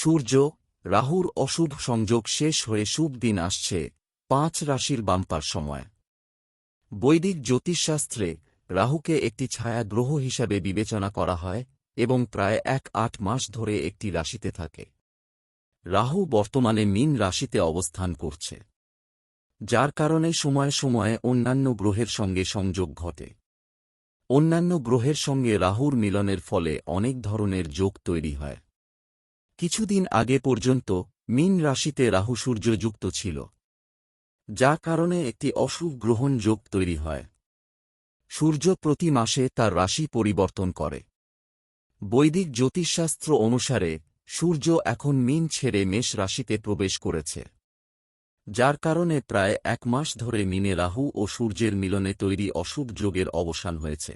সূর্য, রাহুর অশুভ সংযোগ শেষ হয়ে শুভ দিন আসছে, পাঁচ রাশির বাম্পার সময়। বৈদিক জ্যোতিষশাস্ত্রে রাহুকে একটি ছায়া গ্রহ হিসাবে বিবেচনা করা হয় এবং প্রায় এক আট মাস ধরে একটি রাশিতে থাকে। রাহু বর্তমানে মিন রাশিতে অবস্থান করছে। যার কারণে সময়ে সময়ে অন্যান্য গ্রহের সঙ্গে সংযোগ ঘটে। অন্যান্য গ্রহের সঙ্গে রাহুর মিলনের ফলে অনেক ধরনের যোগ তৈরি হয়। কিছুদিন আগে পর্যন্ত মীন রাশিতে রাহু সূর্য যুক্ত ছিল যার কারণে একটি অশুভ গ্রহণ যোগ তৈরি হয়। সূর্য প্রতি মাসে তার রাশি পরিবর্তন করে। বৈদিক জ্যোতিষশাস্ত্র অনুসারে সূর্য এখন মিন ছেড়ে মেষ রাশিতে প্রবেশ করেছে, যার কারণে প্রায় এক মাস ধরে মিনে রাহু ও সূর্যের মিলনে তৈরি অশুভ যোগের অবসান হয়েছে।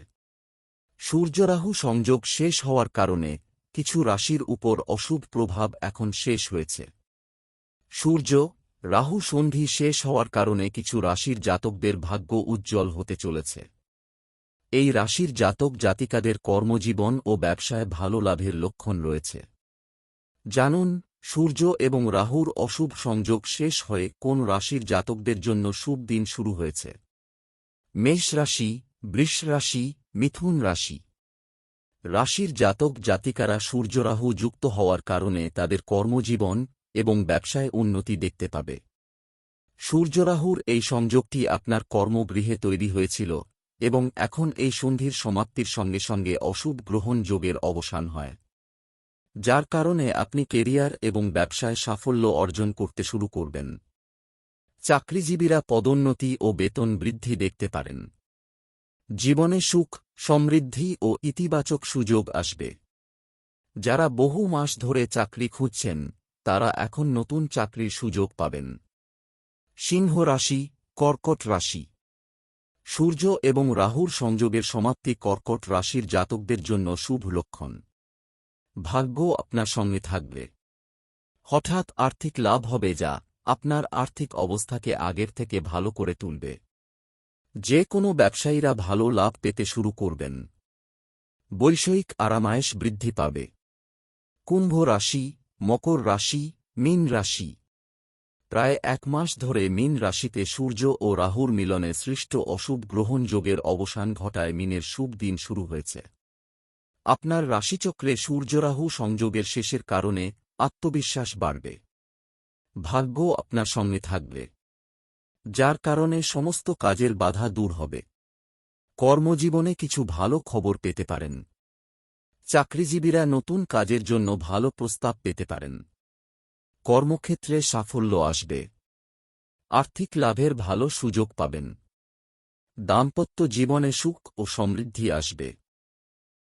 সূর্যরাহু সংযোগ শেষ হওয়ার কারণে কিছু রাশির উপর অশুভ প্রভাব এখন শেষ হয়েছে। সূর্য, রাহু সন্ধি শেষ হওয়ার কারণে কিছু রাশির জাতকদের ভাগ্য উজ্জ্বল হতে চলেছে। এই রাশির জাতক জাতিকাদের কর্মজীবন ও ব্যবসায় ভালো লাভের লক্ষণ রয়েছে। জানুন, সূর্য এবং রাহুর অশুভ সংযোগ শেষ হয়ে কোন রাশির জাতকদের জন্য শুভ দিন শুরু হয়েছে? মেষ রাশি, বৃষ রাশি, মিথুন রাশি। রাশির জাতক জাতিকারা সূর্যরাহু যুক্ত হওয়ার কারণে তাদের কর্মজীবন এবং ব্যবসায় উন্নতি দেখতে পাবে। সূর্যরাহুর এই সংযোগটি আপনার কর্মগৃহে তৈরি হয়েছিল এবং এখন এই সন্ধির সমাপ্তির সঙ্গে সঙ্গে অশুভ গ্রহণ যোগের অবসান হয়। যার কারণে আপনি কেরিয়ার এবং ব্যবসায় সাফল্য অর্জন করতে শুরু করবেন। চাকরিজীবীরা পদোন্নতি ও বেতন বৃদ্ধি দেখতে পারেন। জীবনে সুখ, সমৃদ্ধি ও ইতিবাচক সুযোগ আসবে। যারা বহু মাস ধরে চাকরি খুঁজছেন, তারা এখন নতুন চাকরির সুযোগ পাবেন। সিংহ রাশি, কর্কট রাশি। সূর্য এবং রাহুর সংযোগের সমাপ্তি কর্কট রাশির জাতকদের জন্য শুভ লক্ষণ। ভাগ্য আপনার সঙ্গে থাকবে। হঠাৎ আর্থিক লাভ হবে যা আপনার আর্থিক অবস্থাকে আগের থেকে ভালো করে তুলবে। যে কোনো ব্যবসায়ীরা ভালো লাভ পেতে শুরু করবেন। বৈষয়িক আরামায়েশ বৃদ্ধি পাবে। কুম্ভ রাশি, মকর রাশি, মীন রাশি। প্রায় এক মাস ধরে মীন রাশিতে সূর্য ও রাহুর মিলনে সৃষ্ট অশুভ গ্রহণযোগের অবসান ঘটায় মিনের শুভ দিন শুরু হয়েছে। আপনার রাশিচক্রে সূর্যরাহু সংযোগের শেষের কারণে আত্মবিশ্বাস বাড়বে। ভাগ্য আপনার সঙ্গে থাকবে। যার কারণে সমস্ত কাজের বাধা দূর হবে। কর্মজীবনে কিছু ভালো খবর পেতে পারেন। চাকরিজীবীরা নতুন কাজের জন্য ভালো প্রস্তাব পেতে পারেন। কর্মক্ষেত্রে সাফল্য আসবে। আর্থিক লাভের ভালো সুযোগ পাবেন। দাম্পত্য জীবনে সুখ ও সমৃদ্ধি আসবে।